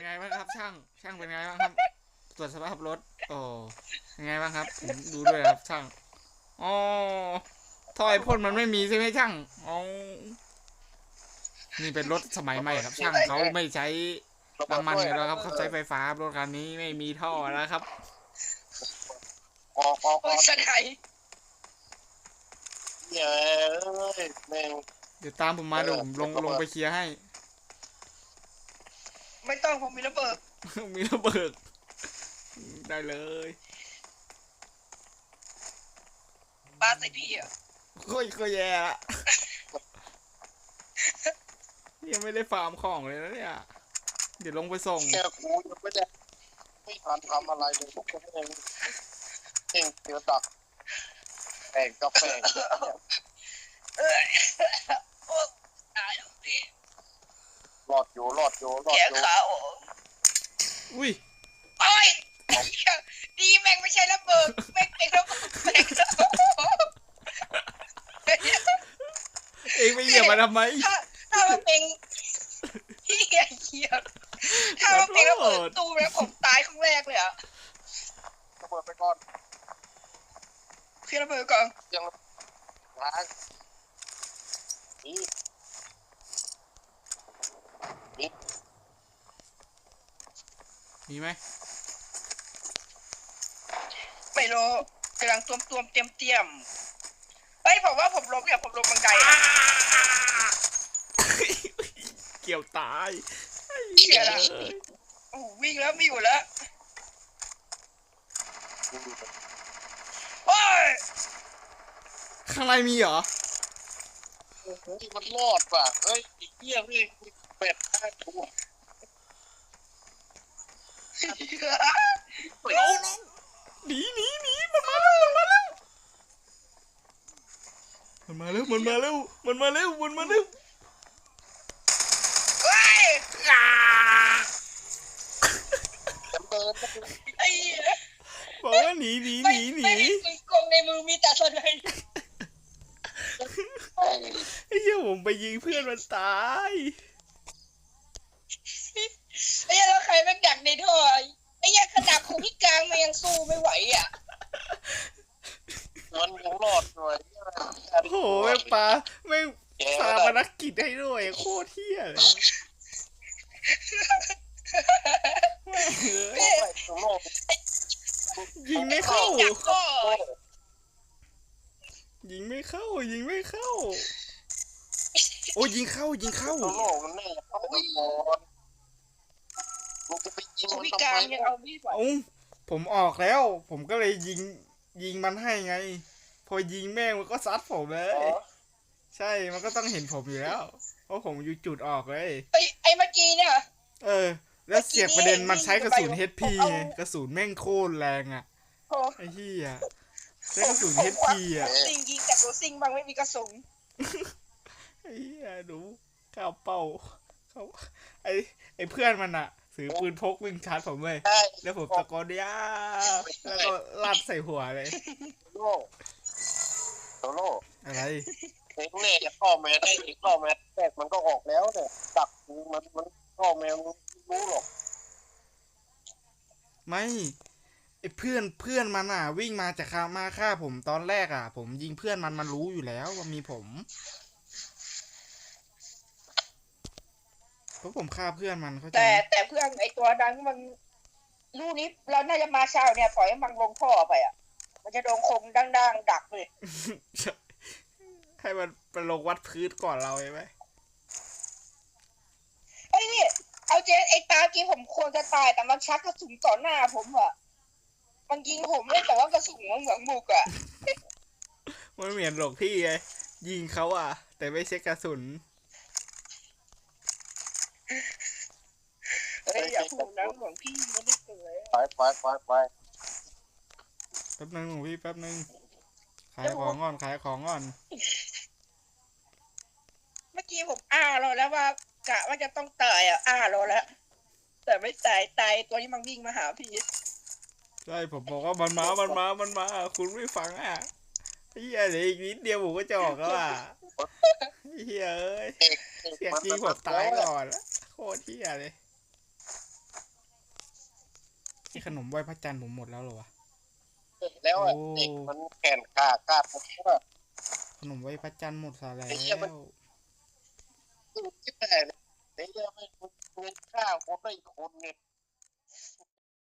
เป็นไงบ้างครับ ช่างช่างเป็นไงบ้างครับ ตรวจสภาพรถ โอ้เป็นไงบ้างครับผมดูด้วยครับช่างอ๋อท่อไอพ่นมันไม่มีใช่ไหมช่างอ๋อนี่เป็นรถสมัยใหม่ครับ ช่างเขาไม่ใช้น้ำมันกันแล้วครับเขาใช้ไฟฟ้ารถคันนี้ไม่มีท่อแล้วครับออกออกออกสไดเย้ยแม่งเดี๋ยวตามผมมาเดี๋ยวผมลงลงไปเคลียร์ให้ ไม่ต้องผมมีระเบิด มีระเบิด ได้เลยปาใส่พี่อะโค่อยก็แย่ละยังไม่ได้ฟาร์มของเลยนะเนี่ย เดี๋ยวลงไปส่งแค่กูยังไม่ได้ไม่ทันทำอะไรเลยพวกแม่งเองเดี๋ยวดักแป้งกาแฟเอ้ยโอ้ตายแล้วพี่ รอดอยู่รอดอยู่รอดแขอนยู่ขาออกอุ้ยโอ้ยดีแม่งไม่ใช่ระเบิดแม่งเป็นระเบิดแม่งระเบิดเองไปเหยียบมาทำไมถ้าถ้ามันเป็นพี่เหี้ยเหี้ยถ้ามันเป็นระเบิดตู้แล้วผมตายครั้งแรกเลยอะระเบิดไปก่อนพี่ระเบิดก่อนยังล้างนี่ มีไหมไม่รู้กำลังตวมตวมๆเตรียมเตรียมๆเฮ้ยผมว่าผมลงเนี่ยผมลงบันไดอะเกี่ยวตายเหี้ยละโอ้โหวิ่งแล้วไม่อยู่แล้วโอ้ยข้างในมีเหรอโอ้โหมันรอดว่ะเฮ้ยไอ้เหี้ยพี่เป็ดห้าตัว ลงลงหนีหนีหนีมันมาแล้วมันมาแล้วมันมาแล้วมันมาแล้วมันมาแล้วมันมาแล้วเฮ้ยอ่าเดินไอ้เหี้ยบอกว่าหนีหนีหไม่นีหนีไม่มีปืนกลในมือมีแต่สไนด์ไอ้เหี้ยผมไปยิงเพื่อนมันตาย ไอ้เหี้ยแล้วใครแม่งดักในท่อไอ้เหี้ยขนาดของพี่กลางมันยัง สู้ไม่ไหวอะ มันยังรอดหน่อยโอ้โหแม่งปลาแม่งแย่สาแล้วปนะนกิจให้ด้วยโคตรเที่ยเลยแม่งเอ้ยโอ้ยข้างนอกยิงไม่เข้า จับก็โอ้ยยิงไม่เข้า ยิงไม่เข้า โอ้ยยิงเข้ายิงเข้าข้างนอกมันน่าจะเข้าไปก่อนมึงจะไปยิงของมันพี่ทำกลางไม ยังเอามีดไหว เอ้า ผมออกแล้ว ผมก็เลยยิงยิงมันให้ไง พอยิงแม่งมันก็ซัดผมเลยอ๋อใช่มันก็ต้องเห็นผมอยู่แล้ว เพราะผมอยู่จุดออกเลย ไอ้ไอ้เมื่อกี้เนี่ย เออ แล้วเสียบประเด็นมันใช้กระสุนเมื่อกี้ HP นี่ไงกระสุนแม่งโคตรแรงอะโอ้ไอ้เหี้ยใช้กระสุน HP อะซิงยิงแต่โดซิงบางไม่มีกระสุนไอ้เหี้ยดูข้าวเป้าเขาไอ้ไอ้เพื่อนมันอะ ถือปืนพกวิ่งชาร์จผมเลยใช่แล้วผมตะโกนย่าแล้วก็ลัดใส่หัวเลย โล่โซโล่อะไรเอ็งเนี่ยจะเข้าแมสได้อีกเข้าแมสแรกมันก็ออกแล้วเนี่ยดักมันมันเข้าแมสมันรู้หรอก ไม่ไอ้เพื่อนเพื่อนมันอะ วิ่งมาจากฆ่ามาฆ่าผมตอนแรกอะ ผมยิงเพื่อนมันมันรู้อยู่แล้วว่ามีผม เพราะผมฆ่าเพื่อนมันเขาใจแต่ไหมแต่เพื่อนไอ้ตัวนั้นมันลูกนี้เราน่าจะมาเช้าเนี่ยปล่อยให้มันลงท่อไปอะ มันจะโดนคมดังๆดักเลยใช่ให้มันไปลงวัดพื้นก่อนเราใช่ไหมไอ้นี่เอาเจนไอ้ตากี้ผมควรจะตายแต่มันชักกระสุนต่อหน้าผมอะมันยิงผมเลยแต่ว่ากระสุนมันเหมือนบุกอะมันเหมือนหลอกพี่ไงยิงเขาอะ แต่ไม่ใช่กระสุน เฮ้ยอย่าพูดนะหลวงพี่ไม่ได้เกิดไปไปไปไปแป๊บนึงหลวงพี่แป๊บนึงขายของก่อนขายของก่อนเมื่อกี้ผมอ้าเราแล้วว่ากะว่าจะต้องตายอะอ้าเราแล้วแต่ไม่ตายตายตัวนี้มันวิ่งมาหาพี่ใช่ผมบอกว่ามันมา มันมา มันมา คุณไม่ฟังอะเฮียเหลยอีกนิดเดียวผมก็จะออกแล้วอะเฮียเอ้ยเอกเสียงจริงผมตายก่อนละโคตรเฮียเลย ไอ้ขนมไหว้พระจันทร์ผมหมดแล้วเหรอวะ แล้วอะโอ้ เด็กมันแขนขากาดผมว่า ขนมไหว้พระจันทร์หมดซะแล้ไอ้เหี้ยมัน วคือคิดแต่เลยไอ้เหี้ยไม่เงินข้าวคนได้อีกคนเนี่ย